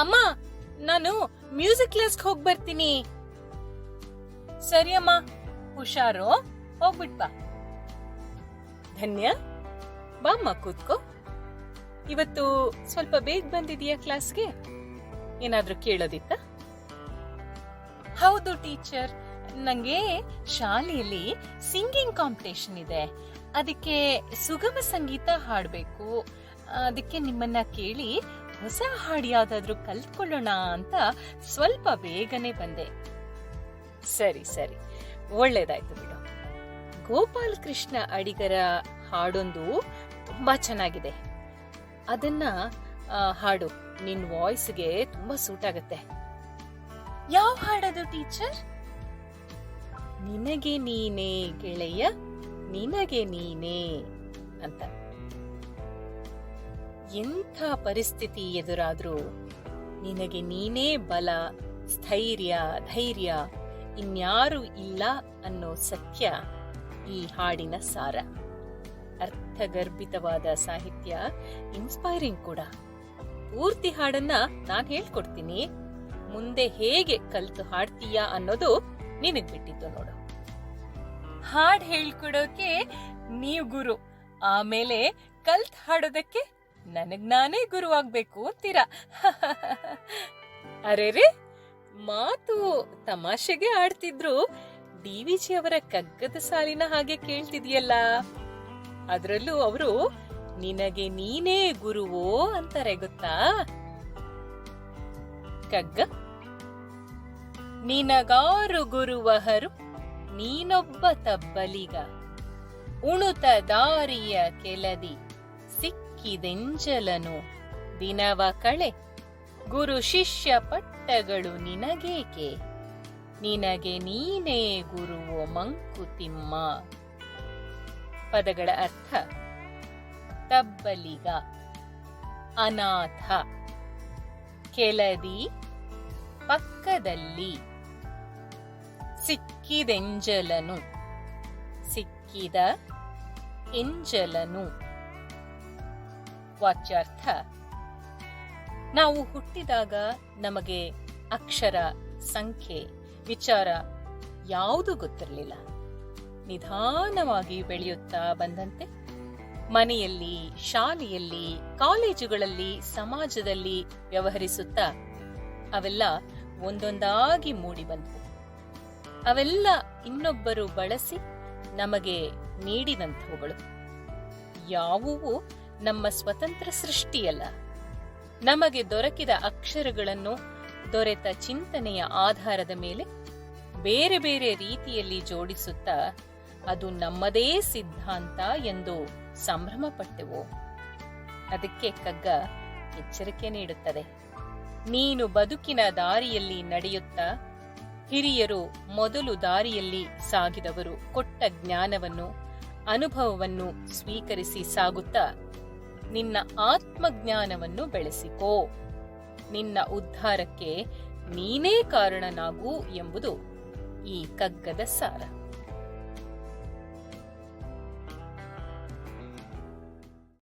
ಅಮ್ಮ, ನಾನು ಮ್ಯೂಸಿಕ್ ಕ್ಲಾಸ್ಗೆ ಹೋಗಿ ಬರ್ತೀನಿ. ಸರಿ ಅಮ್ಮ, ಹುಷಾರು, ಹೋಗ್ಬಿಟ್ ಬಾ. ಧನ್ಯ, ಬಾಮ್ಮ ಕೂತ್ಕೋ. ಇವತ್ತು ಸ್ವಲ್ಪ ಬೇಗ ಬಂದಿದೀಯಾ ಕ್ಲಾಸ್ಗೆ ಏನಾದ್ರೂ ಕೇಳೋದಿತ್ತ? ಹೌದು ಟೀಚರ್, ನಂಗೆ ಶಾಲೆಯಲ್ಲಿ ಸಿಂಗಿಂಗ್ ಕಾಂಪಿಟೇಷನ್ ಇದೆ. ಅದಕ್ಕೆ ಸುಗಮ ಸಂಗೀತ ಹಾಡಬೇಕು. ಅದಕ್ಕೆ ನಿಮ್ಮನ್ನ ಕೇಳಿ ಹೊಸ ಹಾಡು ಯಾವ್ದಾದ್ರೂ ಕಲ್ತ್ಕೊಳ್ಳೋಣ ಅಂತ ಸ್ವಲ್ಪ ಬೇಗನೆ ಬಂದೆ. ಸರಿ ಸರಿ. ಒಳ್ಳೇದಾಯ್ತು ಬಿಡು. ಗೋಪಾಲ್ ಕೃಷ್ಣ ಅಡಿಗರ ಹಾಡೊಂದು ತುಂಬಾ ಚೆನ್ನಾಗಿದೆ. ಅದನ್ನ ಹಾಡು. ನಿನ್ ವಾಯ್ಸ್ಗೆ ತುಂಬಾ ಸೂಟ್ ಆಗುತ್ತೆ. ಯಾವ ಹಾಡದು ಟೀಚರ್? ನಿನಗೆ ನೀನೇ ಗೆಳೆಯ, ನಿನಗೆ ನೀನೇ ಅಂತ. ಎಂಥ ಪರಿಸ್ಥಿತಿ ಎದುರಾದ್ರೂ ನಿನಗೆ ನೀನೇ ಬಲ, ಸ್ಥೈರ್ಯ, ಧೈರ್ಯ, ಇನ್ಯಾರೂ ಇಲ್ಲ ಅನ್ನೋ ಸತ್ಯ ಈ ಹಾಡಿನ ಸಾರ. ಅರ್ಥಗರ್ಭಿತವಾದ ಸಾಹಿತ್ಯ ಇನ್ಸ್ಪೈರಿಂಗ್ ಕೂಡ. ಪೂರ್ತಿ ಹಾಡನ್ನ ನಾನ್ ಹೇಳ್ಕೊಡ್ತೀನಿ. ಮುಂದೆ ಹೇಗೆ ಕಲ್ತು ಹಾಡ್ತೀಯಾ ಅನ್ನೋದು ನಿನಗ್ ಬಿಟ್ಟಿದ್ದು ನೋಡು. ಹಾಡ್ ಹೇಳ್ಕೊಡೋಕೆ ನೀವು ಗುರು. ಆಮೇಲೆ ಕಲ್ತ್ ಹಾಡೋದಕ್ಕೆ ನನಗ್ ನಾನೇ ಗುರು ಆಗ್ಬೇಕು ಅಂತೀರಾ? ಅರೆರೆ, ಮಾತು ತಮಾಷೆಗೆ ಆಡ್ತಿದ್ರು. ಡಿವಿಜಿ ಅವರ ಕಗ್ಗದ ಸಾಲಿನ ಹಾಗೆ ಕೇಳ್ತಿದ್ಯಲ್ಲ? ಅದ್ರಲ್ಲೂ ಅವರು, ನಿನಗೆ ನೀನೇ ಗುರುವೋ ಅಂತಾರೆ, ಗೊತ್ತಾ? ಕಗ್ಗ, ನಿನಗಾರು ಗುರುವಹರು, ನೀನೊಬ್ಬ ತಬ್ಬಲಿಗ. ಉಣುತ ದಾರಿಯ ಕೆಲದಿ ಸಿಕ್ಕಿದೆಂಜಲನು ದಿನವ ಕಳೆ, ಗುರು ಶಿಷ್ಯ ಪಟ್ಟಗಳು ನಿನಗೇಕೆ? ನಿನಗೆ ನೀನೇ ಗುರುವೋ ಮಂಕುತಿಮ್ಮ. ಪದಗಳ ಅರ್ಥ, ತಬ್ಬಲಿಗ, ಅನಾಥ, ಕೆಳದಿ, ಪಕ್ಕದಲ್ಲಿ. ಸಿಕ್ಕಿದೆಂಜಲನು, ಸಿಕ್ಕಿದ ಎಂಜಲನು. ವಾಚ್ಯಾರ್ಥ. ನಾವು ಹುಟ್ಟಿದಾಗ ನಮಗೆ ಅಕ್ಷರ, ಸಂಖ್ಯೆ, ವಿಚಾರ ಯಾವುದು ಗೊತ್ತಿರಲಿಲ್ಲ. ನಿಧಾನವಾಗಿ ಬೆಳೆಯುತ್ತಾ ಬಂದಂತೆ ಮನೆಯಲ್ಲಿ, ಶಾಲೆಯಲ್ಲಿ, ಕಾಲೇಜುಗಳಲ್ಲಿ, ಸಮಾಜದಲ್ಲಿ ವ್ಯವಹರಿಸುತ್ತಾ ಅವೆಲ್ಲ ಒಂದೊಂದಾಗಿ ಮೂಡಿ ಬಂದವು. ಅವೆಲ್ಲ ಇನ್ನೊಬ್ಬರು ಬಳಸಿ ನಮಗೆ ನೀಡಿದಂಥವುಗಳು. ಯಾವುವು ನಮ್ಮ ಸ್ವತಂತ್ರ ಸೃಷ್ಟಿಯಲ್ಲ. ನಮಗೆ ದೊರಕಿದ ಅಕ್ಷರಗಳನ್ನು, ದೊರೆತ ಚಿಂತನೆಯ ಆಧಾರದ ಮೇಲೆ ಬೇರೆ ಬೇರೆ ರೀತಿಯಲ್ಲಿ ಜೋಡಿಸುತ್ತಾ ಅದು ನಮ್ಮದೇ ಸಿದ್ಧಾಂತ ಎಂದು ಸಂಭ್ರಮ ಪಟ್ಟೆವು ಅದಕ್ಕೆ ಕಗ್ಗ ಎಚ್ಚರಿಕೆ ನೀಡುತ್ತದೆ. ನೀನು ಬದುಕಿನ ದಾರಿಯಲ್ಲಿ ನಡೆಯುತ್ತಾ, ಹಿರಿಯರು ಮೊದಲು ದಾರಿಯಲ್ಲಿ ಸಾಗಿದವರು ಕೊಟ್ಟ ಜ್ಞಾನವನ್ನು, ಅನುಭವವನ್ನು ಸ್ವೀಕರಿಸಿ ಸಾಗುತ್ತಾ ನಿನ್ನ ಆತ್ಮಜ್ಞಾನವನ್ನು ಬೆಳೆಸಿಕೋ. ನಿನ್ನ ಉದ್ಧಾರಕ್ಕೆ ನೀನೇ ಕಾರಣನಾಗು ಎಂಬುದು ಈ ಕಗ್ಗದ ಸಾರ.